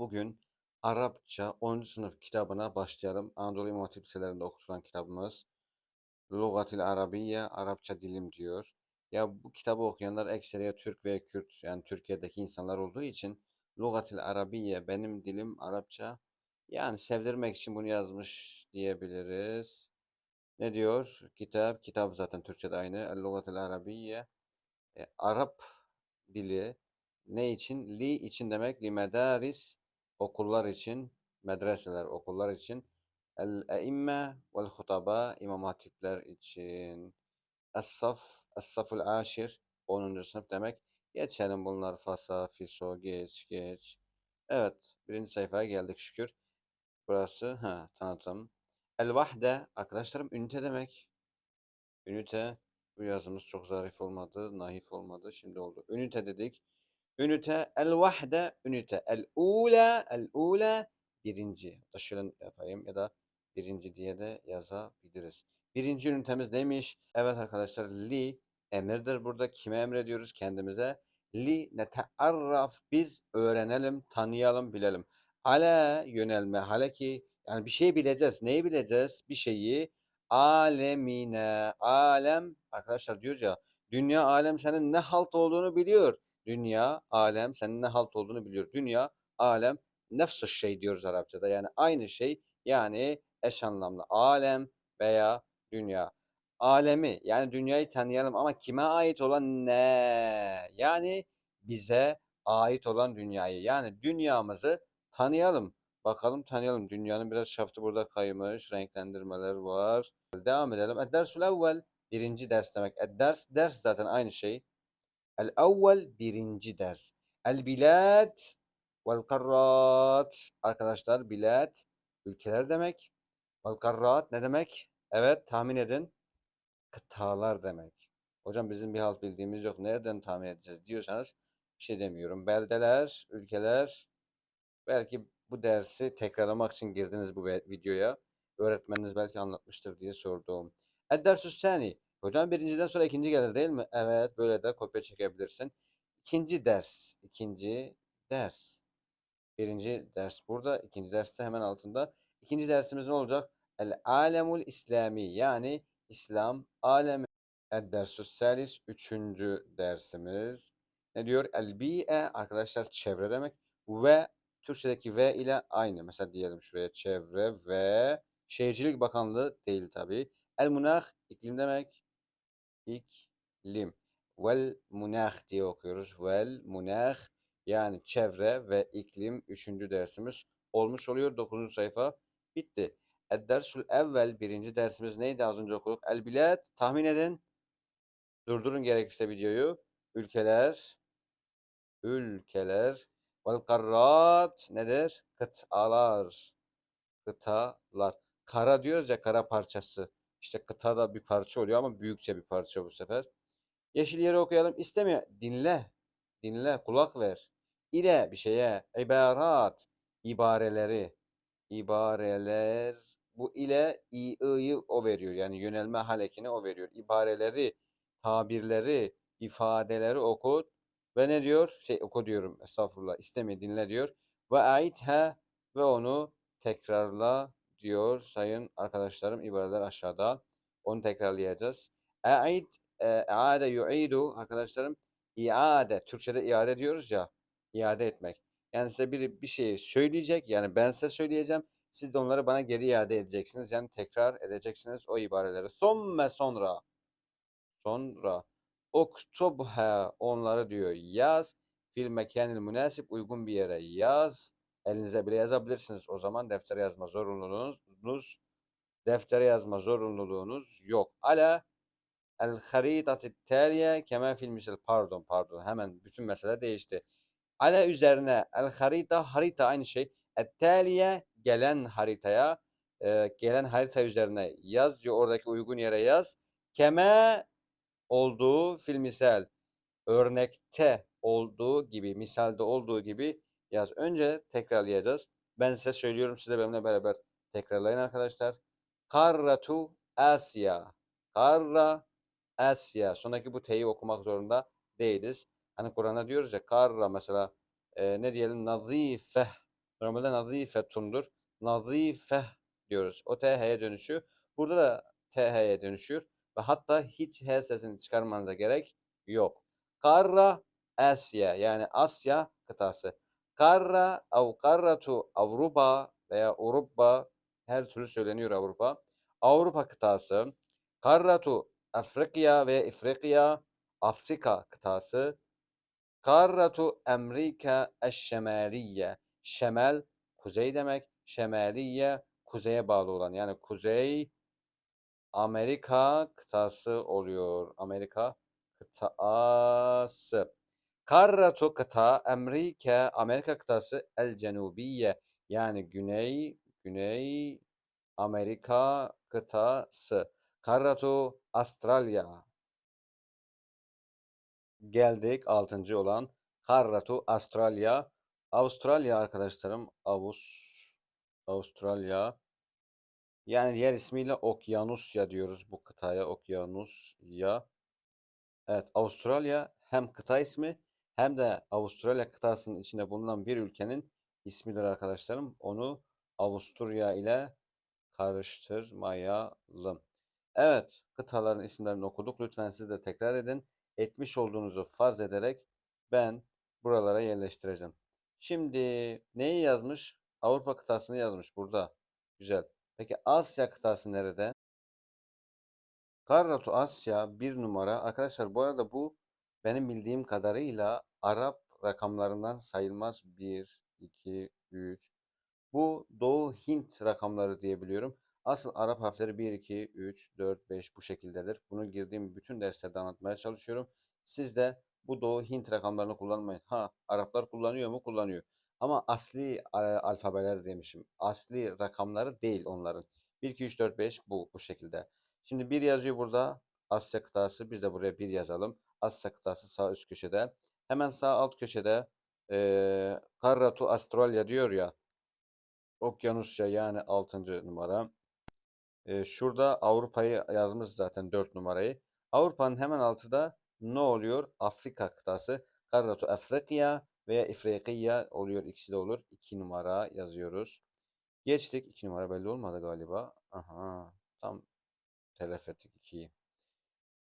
bugün Arapça 10. sınıf kitabına başlayalım. Anadolu İmam Hatip liselerinde okutulan kitabımız. Lugatil Arabiye, Arapça dilim diyor. Ya bu kitabı okuyanlar ekseriye Türk ve Kürt yani Türkiye'deki insanlar olduğu için Lugatil Arabiye benim dilim Arapça. Yani sevdirmek için bunu yazmış diyebiliriz. Ne diyor? Kitap, kitap zaten Türkçe'de aynı. El Lugatil Arabiye. E, Arap dili ne için? Li için demek. Li medaris okullar için, medreseler okullar için. El eimme vel hutaba imam hatipler için. Es-saf, es-saful aşir 10. sınıf demek. Geçelim bunlar fasa, fiso, geç, geç. Evet, birinci sayfaya geldik şükür. Burası ha tanıtım. El vahde arkadaşlarım ünite demek. Ünite bu yazımız çok zarif olmadı, naif olmadı. Şimdi oldu. Ünite dedik. Ünite el vahde ünite. El ula el ula birinci. Da şöyle yapayım ya da birinci diye de yazabiliriz. Birinci ünitemiz neymiş? Evet arkadaşlar li emirdir burada. Kime emrediyoruz? Kendimize. Li netearraf biz öğrenelim, tanıyalım, bilelim. Ale yönelme. Hale ki yani bir şey bileceğiz. Neyi bileceğiz? Bir şeyi alemine. Alem arkadaşlar diyoruz ya dünya alem senin ne halt olduğunu biliyor. Dünya, alem senin ne halt olduğunu biliyor. Dünya, alem nefs şey diyoruz Arapçada. Yani aynı şey yani eş anlamlı. Alem veya dünya. Alemi yani dünyayı tanıyalım ama kime ait olan ne? Yani bize ait olan dünyayı. Yani dünyamızı tanıyalım. Bakalım tanıyalım. Dünyanın biraz şaftı burada kaymış. Renklendirmeler var. Devam edelim. Ed-dersul evvel. Birinci ders demek. Ed-ders, ders zaten aynı şey. El-evvel birinci ders. El-bilad vel-karrat. Arkadaşlar bilad ülkeler demek. Vel-karrat ne demek? Evet tahmin edin. Kıtalar demek. Hocam bizim bir halt bildiğimiz yok. Nereden tahmin edeceğiz diyorsanız bir şey demiyorum. Beldeler, ülkeler. Belki bu dersi tekrarlamak için girdiniz bu videoya. Öğretmeniniz belki anlatmıştır diye sordum. Ed-dersü sani. Hocam birinciden sonra ikinci gelir değil mi? Evet böyle de kopya çekebilirsin. İkinci ders. ikinci ders. Birinci ders burada. ikinci derste hemen altında. İkinci dersimiz ne olacak? El alemul İslami yani İslam alemi. El dersü salis. Üçüncü dersimiz. Ne diyor? El bi'e arkadaşlar çevre demek. Ve Türkçedeki ve ile aynı. Mesela diyelim şuraya çevre ve Şehircilik Bakanlığı değil tabi. El munah iklim demek. İklim. Vel munah diye okuyoruz. Vel munah yani çevre ve iklim üçüncü dersimiz olmuş oluyor. Dokuzuncu sayfa bitti. Ed-dersul evvel birinci dersimiz neydi az önce okuduk? El bilad tahmin edin. Durdurun gerekirse videoyu. Ülkeler ülkeler vel karrat nedir? Kıtalar. Kıtalar. Kara diyoruz ya kara parçası. İşte kıta da bir parça oluyor ama büyükçe bir parça bu sefer. Yeşil yeri okuyalım. İstemiyor. Dinle. Dinle. Kulak ver. İle bir şeye. İbarat. ibareleri. İbareler. Bu ile i'yi o veriyor. Yani yönelme halekini o veriyor. İbareleri, tabirleri, ifadeleri okut. Ve ne diyor? Şey oku diyorum. Estağfurullah. İsteme dinle diyor. Ve aithe ve onu tekrarla diyor sayın arkadaşlarım ibareler aşağıda. Onu tekrarlayacağız. E'id, e'ade yu'idu arkadaşlarım iade. Türkçe'de iade diyoruz ya. iade etmek. Yani size biri bir şeyi söyleyecek. Yani ben size söyleyeceğim. Siz de onları bana geri iade edeceksiniz. Yani tekrar edeceksiniz o ibareleri. Somme sonra. Sonra. Oktubha onları diyor yaz. Fil mekanil münasip uygun bir yere yaz. Elinize bile yazabilirsiniz. O zaman deftere yazma zorunluluğunuz deftere yazma zorunluluğunuz yok. Ala el haritati taliye kemen fil misal pardon pardon hemen bütün mesele değişti. Ala üzerine el harita harita aynı şey. Et taliye gelen haritaya e, gelen harita üzerine yaz diyor oradaki uygun yere yaz. Keme olduğu fil misal örnekte olduğu gibi misalde olduğu gibi yaz. Önce tekrarlayacağız. Ben size söylüyorum. Siz de benimle beraber tekrarlayın arkadaşlar. Karratu Asya. Karra Asya. Sonraki bu T'yi okumak zorunda değiliz. Hani Kur'an'a diyoruz ya karra mesela e, ne diyelim nazife Normalde nazifetundur. Nazifeh diyoruz. O TH'ye dönüşüyor. Burada da TH'ye dönüşüyor. Ve hatta hiç H sesini çıkarmanıza gerek yok. Karra Asya yani Asya kıtası. Karra av karratu Avrupa veya Avrupa her türlü söyleniyor Avrupa. Avrupa kıtası. Karratu Afrika ve İfriqiya Afrika kıtası. Karratu Amerika Eşşemaliye. Şemel kuzey demek. Şemaliye kuzeye bağlı olan yani kuzey Amerika kıtası oluyor. Amerika kıtası. Karratu kıta Amerika Amerika kıtası el cenubiye yani güney güney Amerika kıtası. Karratu Avustralya. Geldik altıncı olan Karratu Avustralya. Avustralya arkadaşlarım Avus Avustralya. Yani diğer ismiyle Okyanusya diyoruz bu kıtaya Okyanusya. Evet Avustralya hem kıta ismi hem de Avustralya kıtasının içinde bulunan bir ülkenin ismidir arkadaşlarım. Onu Avusturya ile karıştırmayalım. Evet, kıtaların isimlerini okuduk. Lütfen siz de tekrar edin. Etmiş olduğunuzu farz ederek ben buralara yerleştireceğim. Şimdi neyi yazmış? Avrupa kıtasını yazmış burada. Güzel. Peki Asya kıtası nerede? Karratu Asya bir numara. Arkadaşlar bu arada bu benim bildiğim kadarıyla Arap rakamlarından sayılmaz. 1, 2, 3. Bu Doğu Hint rakamları diye biliyorum. Asıl Arap harfleri 1, 2, 3, 4, 5 bu şekildedir. Bunu girdiğim bütün derslerde anlatmaya çalışıyorum. Siz de bu Doğu Hint rakamlarını kullanmayın. Ha Araplar kullanıyor mu? Kullanıyor. Ama asli alfabeler demişim. Asli rakamları değil onların. 1, 2, 3, 4, 5 bu bu şekilde. Şimdi bir yazıyor burada. Asya kıtası. Biz de buraya bir yazalım. Asya kıtası sağ üst köşede. Hemen sağ alt köşede e, Karratu Astralya diyor ya. Okyanusya yani 6. numara. Ee, şurada Avrupa'yı yazmış zaten 4 numarayı. Avrupa'nın hemen altıda ne oluyor? Afrika kıtası. Karratu Afrika veya İfriqiya oluyor. İkisi de olur. 2 numara yazıyoruz. Geçtik. 2 numara belli olmadı galiba. Aha. Tam telef ettik 2'yi.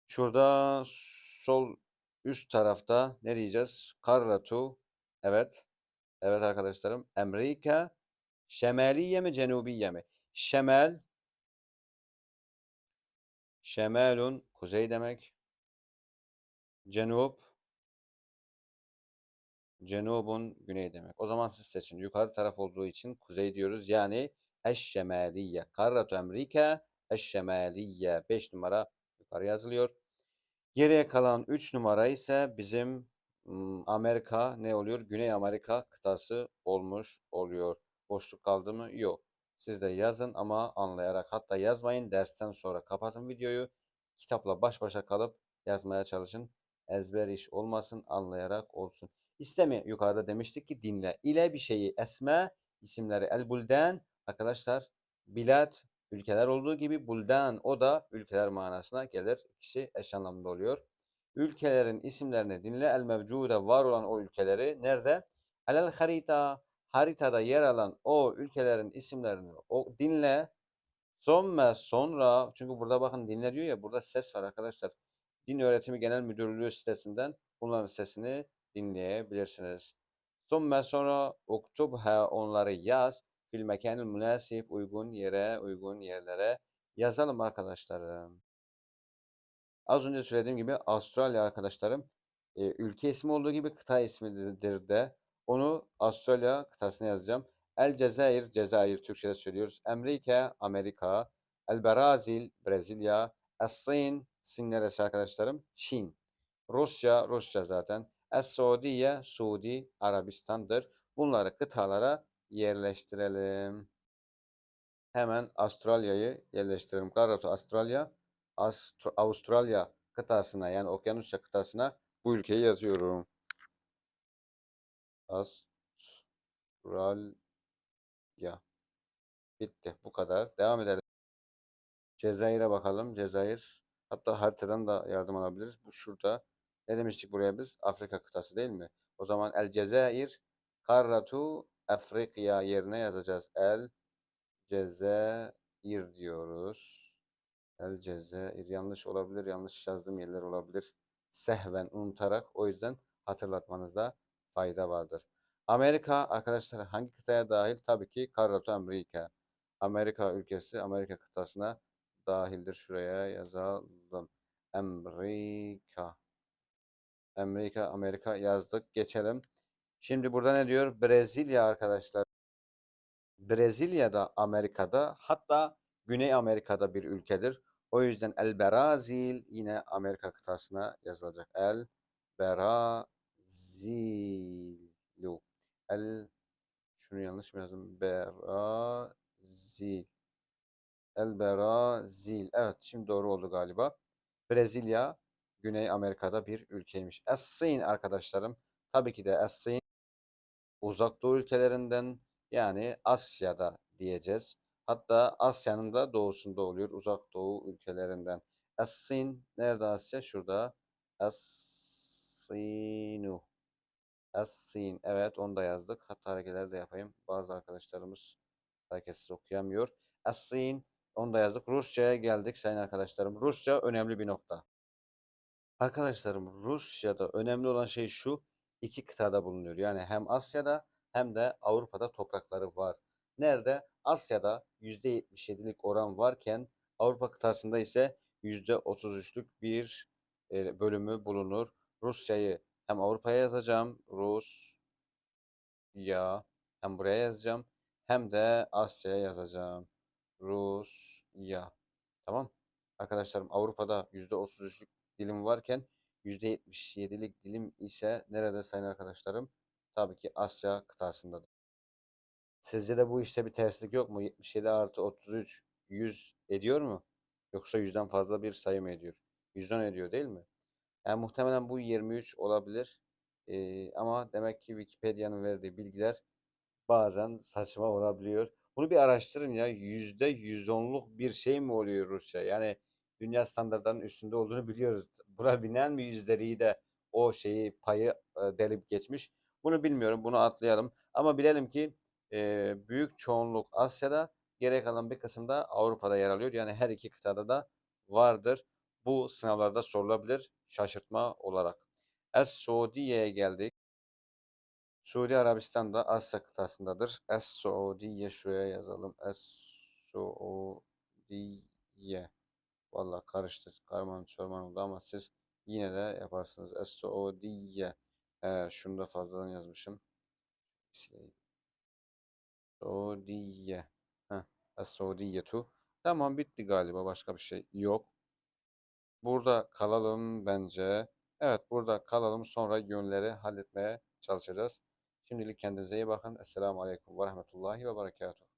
Şurada sol üst tarafta ne diyeceğiz? Karratu. Evet. Evet arkadaşlarım. Amerika Şemaliye mi cenubiye mi? Şemel Şemelun kuzey demek. Cenub Cenubun güney demek. O zaman siz seçin. Yukarı taraf olduğu için kuzey diyoruz. Yani Eşşemaliye. Karratu Amerika Eşşemaliye. 5 numara yukarı yazılıyor. Geriye kalan 3 numara ise bizim Amerika ne oluyor? Güney Amerika kıtası olmuş oluyor. Boşluk kaldı mı? Yok. Siz de yazın ama anlayarak hatta yazmayın dersten sonra kapatın videoyu. Kitapla baş başa kalıp yazmaya çalışın. Ezber iş olmasın anlayarak olsun. İstemi yukarıda demiştik ki dinle. ile bir şeyi esme isimleri el bulden arkadaşlar bilat ülkeler olduğu gibi buldan o da ülkeler manasına gelir. İkisi eş anlamlı oluyor. Ülkelerin isimlerini dinle el mevcude var olan o ülkeleri nerede? Alel harita haritada yer alan o ülkelerin isimlerini o dinle. Sonra sonra çünkü burada bakın dinle diyor ya burada ses var arkadaşlar. Din Öğretimi Genel Müdürlüğü sitesinden bunların sesini dinleyebilirsiniz. Sonra sonra uktubha onları yaz. Fil mekanil münasip uygun yere uygun yerlere yazalım arkadaşlarım. Az önce söylediğim gibi Avustralya arkadaşlarım e, ülke ismi olduğu gibi kıta ismidir de onu Avustralya kıtasına yazacağım. El Cezayir, Cezayir Türkçe'de söylüyoruz. Amerika, Amerika. El Brazil, Brezilya. Es-Sin, Sin neresi arkadaşlarım? Çin. Rusya, Rusya zaten. Es-Suudiye, Suudi, Arabistan'dır. Bunları kıtalara yerleştirelim. Hemen Avustralya'yı yerleştirelim. Karatu Avustralya, Astro Avustralya kıtasına yani Okyanusya kıtasına bu ülkeyi yazıyorum. Avustralya. Bitti. Bu kadar. Devam edelim. Cezayir'e bakalım. Cezayir. Hatta haritadan da yardım alabiliriz. Bu şurada. Ne demiştik buraya biz? Afrika kıtası değil mi? O zaman El Cezayir Karratu Afrika yerine yazacağız. El Cezayir diyoruz. El Cezayir yanlış olabilir. Yanlış yazdığım yerler olabilir. Sehven unutarak o yüzden hatırlatmanızda fayda vardır. Amerika arkadaşlar hangi kıtaya dahil? Tabii ki Karatu Amerika. Amerika ülkesi Amerika kıtasına dahildir. Şuraya yazalım. Amerika. Amerika, Amerika yazdık. Geçelim. Şimdi burada ne diyor? Brezilya arkadaşlar. Brezilya da Amerika'da hatta Güney Amerika'da bir ülkedir. O yüzden El Berazil yine Amerika kıtasına yazılacak. El Berazilu. El şunu yanlış mı yazdım? Berazil. El Berazil. Evet şimdi doğru oldu galiba. Brezilya Güney Amerika'da bir ülkeymiş. Es-Sin arkadaşlarım. Tabii ki de Es-Sin uzak doğu ülkelerinden yani Asya'da diyeceğiz. Hatta Asya'nın da doğusunda oluyor uzak doğu ülkelerinden. Es-Sin nerede Asya? Şurada. Es-Sin. Evet onu da yazdık. Hatta hareketler de yapayım. Bazı arkadaşlarımız hareketsiz okuyamıyor. Es-Sin. Onu da yazdık. Rusya'ya geldik sayın arkadaşlarım. Rusya önemli bir nokta. Arkadaşlarım Rusya'da önemli olan şey şu. İki kıtada bulunuyor. Yani hem Asya'da hem de Avrupa'da toprakları var. Nerede? Asya'da %77'lik oran varken Avrupa kıtasında ise %33'lük bir e, bölümü bulunur. Rusya'yı hem Avrupa'ya yazacağım. Rus ya hem buraya yazacağım hem de Asya'ya yazacağım. Rusya. Tamam. Arkadaşlarım Avrupa'da %33'lük dilim varken %77'lik dilim ise nerede sayın arkadaşlarım? Tabii ki Asya kıtasındadır. Sizce de bu işte bir terslik yok mu? 77 artı 33 100 ediyor mu? Yoksa 100'den fazla bir sayı mı ediyor? 110 ediyor değil mi? Yani muhtemelen bu 23 olabilir. Ee, ama demek ki Wikipedia'nın verdiği bilgiler bazen saçma olabiliyor. Bunu bir araştırın ya. Yüzde yüz onluk bir şey mi oluyor Rusya? Yani dünya standartlarının üstünde olduğunu biliyoruz. Buna binen mi yüzleri de o şeyi payı e, delip geçmiş? Bunu bilmiyorum. Bunu atlayalım. Ama bilelim ki e, büyük çoğunluk Asya'da geri kalan bir kısımda Avrupa'da yer alıyor. Yani her iki kıtada da vardır. Bu sınavlarda sorulabilir şaşırtma olarak. Es-Suudiye'ye geldik. Suudi Arabistan da Asya kıtasındadır. Es-Suudiye şuraya yazalım. Es-Suudiye. Valla karıştı. Karman çorman oldu ama siz yine de yaparsınız. Es-Suudiye. Ee, şunu da fazladan yazmışım. Sileyim. Suudiye. Heh. Es-Suudiyetu. Tamam bitti galiba. Başka bir şey yok. Burada kalalım bence. Evet burada kalalım. Sonra yönleri halletmeye çalışacağız. Şimdilik kendinize iyi bakın. Esselamu Aleyküm ve Rahmetullahi ve Berekatuhu.